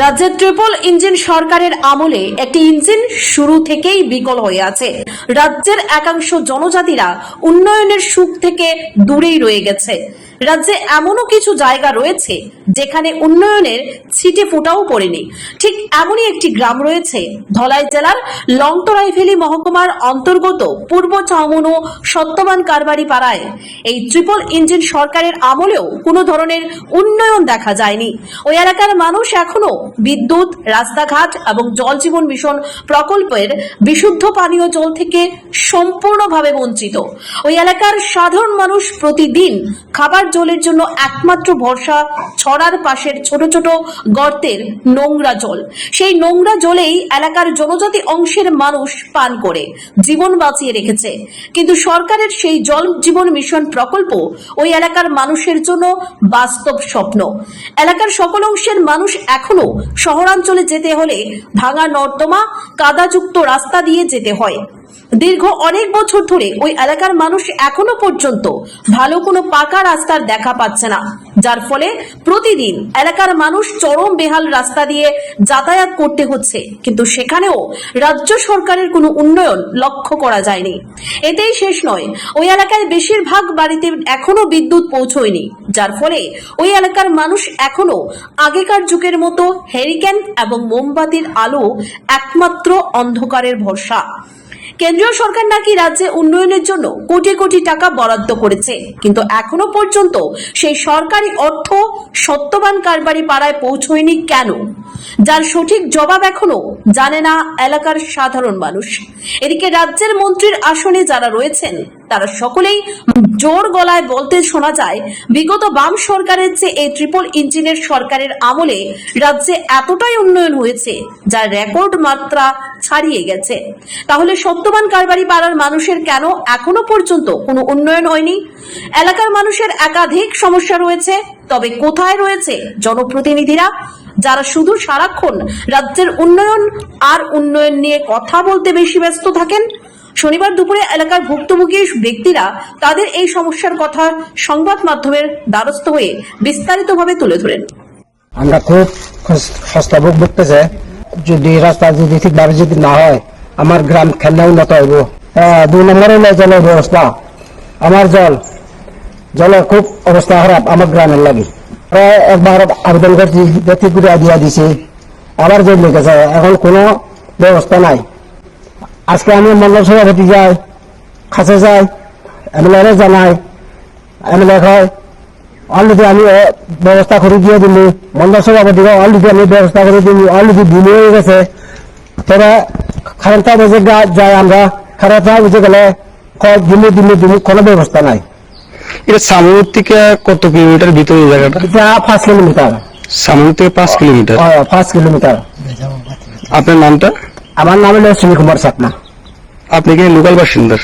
রাজ্যের triple engine সরকারের আমলে একটি ইঞ্জিন শুরু থেকেই বিকল হয়ে আছে। রাজ্যের একাংশ জনজাতিরা উন্নয়নের সুখ থেকে দূরেই রয়ে গেছে। রাজ্যে এমনও কিছু জায়গা রয়েছে যেখানে উন্নয়নের ছিটে ফোটাও পড়েনি। ঠিক এমনই একটি গ্রাম রয়েছে ধলাই জেলার লংতরাইভেলি মহকুমার অন্তর্গত পূর্ব চামুনো সত্যবান কারবারি পাড়ায়। এই ট্রিপল ইঞ্জিন সরকারের আমলেও কোনো ধরনের উন্নয়ন দেখা যায়নি। ওই এলাকার মানুষ এখনও বিদ্যুৎ, রাস্তাঘাট এবং জল জীবন মিশন প্রকল্পের বিশুদ্ধ পানীয় জল থেকে সম্পূর্ণভাবে বঞ্চিত। ওই এলাকার সাধারণ মানুষ প্রতিদিন খাবার জলের জন্য একমাত্র ভরসা ছড়ার পাশের ছোট ছোট গর্তের নোংরা জল। সেই নোংরা জলেই এলাকার জনজাতি অংশের মানুষ পান করে, জীবন বাঁচিয়ে রেখেছে। কিন্তু সরকারের সেই জল জীবন মিশন প্রকল্প ওই এলাকার মানুষের জন্য বাস্তব স্বপ্ন। এলাকার সকল অংশের মানুষ এখনও শহরাঞ্চলে যেতে হলে ভাঙা নর্দমা, কাদাযুক্ত রাস্তা দিয়ে যেতে হয়। দীর্ঘ অনেক বছর ধরে ওই এলাকার মানুষ এখনও পর্যন্ত ভালো কোনো পাকা রাস্তার দেখা পাচ্ছে না। যার ফলে প্রতিদিন এলাকার মানুষ চরম বেহাল রাস্তা দিয়ে যাতায়াত করতে হচ্ছে। কিন্তু সেখানেও রাজ্য সরকারের কোনো উন্নয়ন লক্ষ্য করা যায়নি। এতেই শেষ নয়, ওই এলাকায় বেশিরভাগ বাড়িতে এখনও বিদ্যুৎ পৌঁছয়নি। যার ফলে ওই এলাকার মানুষ এখনও আগেকার যুগের মতো হেরিকেন এবং মোমবাতির আলো একমাত্র অন্ধকারের ভরসা। কেন্দ্রীয় সরকার নাকি রাজ্যে উন্নয়নের জন্য কোটি কোটি টাকা বরাদ্দ করেছে। কিন্তু এখনও পর্যন্ত সেই সরকারি অর্থ সত্যবান কারবারি পাড়ায় পৌঁছয়নি কেন? যার সঠিক জবাব এখনও জানে না এলাকার সাধারণ মানুষ। এদিকে রাজ্যের মন্ত্রীর আসনে যারা রয়েছেন তারা সকলেই জোর গলায় বলতে শোনা যায়, বিগত বাম সরকারের চেয়ে এই ট্রিপল ইঞ্জিনের সরকারের আমলে রাজ্যে এতটাই উন্নয়ন হয়েছে যার রেকর্ড মাত্রা ছাড়িয়ে গেছে। তাহলে সত্যবান কারবারি পাড়ার মানুষের কেন এখনও পর্যন্ত কোনো উন্নয়ন হয়নি? এলাকার মানুষের একাধিক সমস্যা রয়েছে, তবে কোথায় রয়েছে জনপ্রতিনিধিরা, যারা শুধু সারাক্ষণ রাজ্যের উন্নয়ন আর উন্নয়ন নিয়ে কথা বলতে বেশি ব্যস্ত থাকেন? শনিবার দুপুরে এলাকার ভুক্তভোগী ব্যক্তিরা তাদের এই সমস্যার কথা সংবাদ মাধ্যমের দ্বারস্থ হয়ে বিস্তারিতভাবে তুলে ধরেন। আমরা খুব সস্তা ভোগ ভুগতেছে যদি রাস্তা যদি ঠিকভাবে যদি না হয়, আমার গ্রাম খেলনা উন্নত হইব। দুই নম্বরে হলো জলের ব্যবস্থা। আমার জল, জলের খুব অবস্থা খারাপ আমার গ্রামের লাগে। প্রায় একবার আবেদন করছি, ব্যক্তি করে দিয়া দিছি। আবার জল লেগেছে। এখন কোনো ব্যবস্থা নাই। আজকে আমি মন্ডল সভাপতি যাই কাছে যাই এমএলএ জানাই এমএলএ হয় অলরেডি আমি ব্যবস্থা করে দিয়ে দিলি মন্ডল সভাপতি অলরেডি আমি ব্যবস্থা করে দিলি অলরেডি দিন হয়ে গেছে। তোরা খারাপটা গা- যাই আমরা খারাপটা বুঝে গেলে দিনে দিনে দিনে কোনো ব্যবস্থা নাই। এটা সামুর থেকে কত কিলোমিটার ভিতরে জায়গাটা? এটা পাঁচ কিলোমিটার। সামুর থেকে পাঁচ কিলোমিটার। পাঁচ কিলোমিটার। আপনার নামটা? আমার নাম হলো সুনীল কুমার সাতনা। আপনি কি লোকাল বাসিন্দা?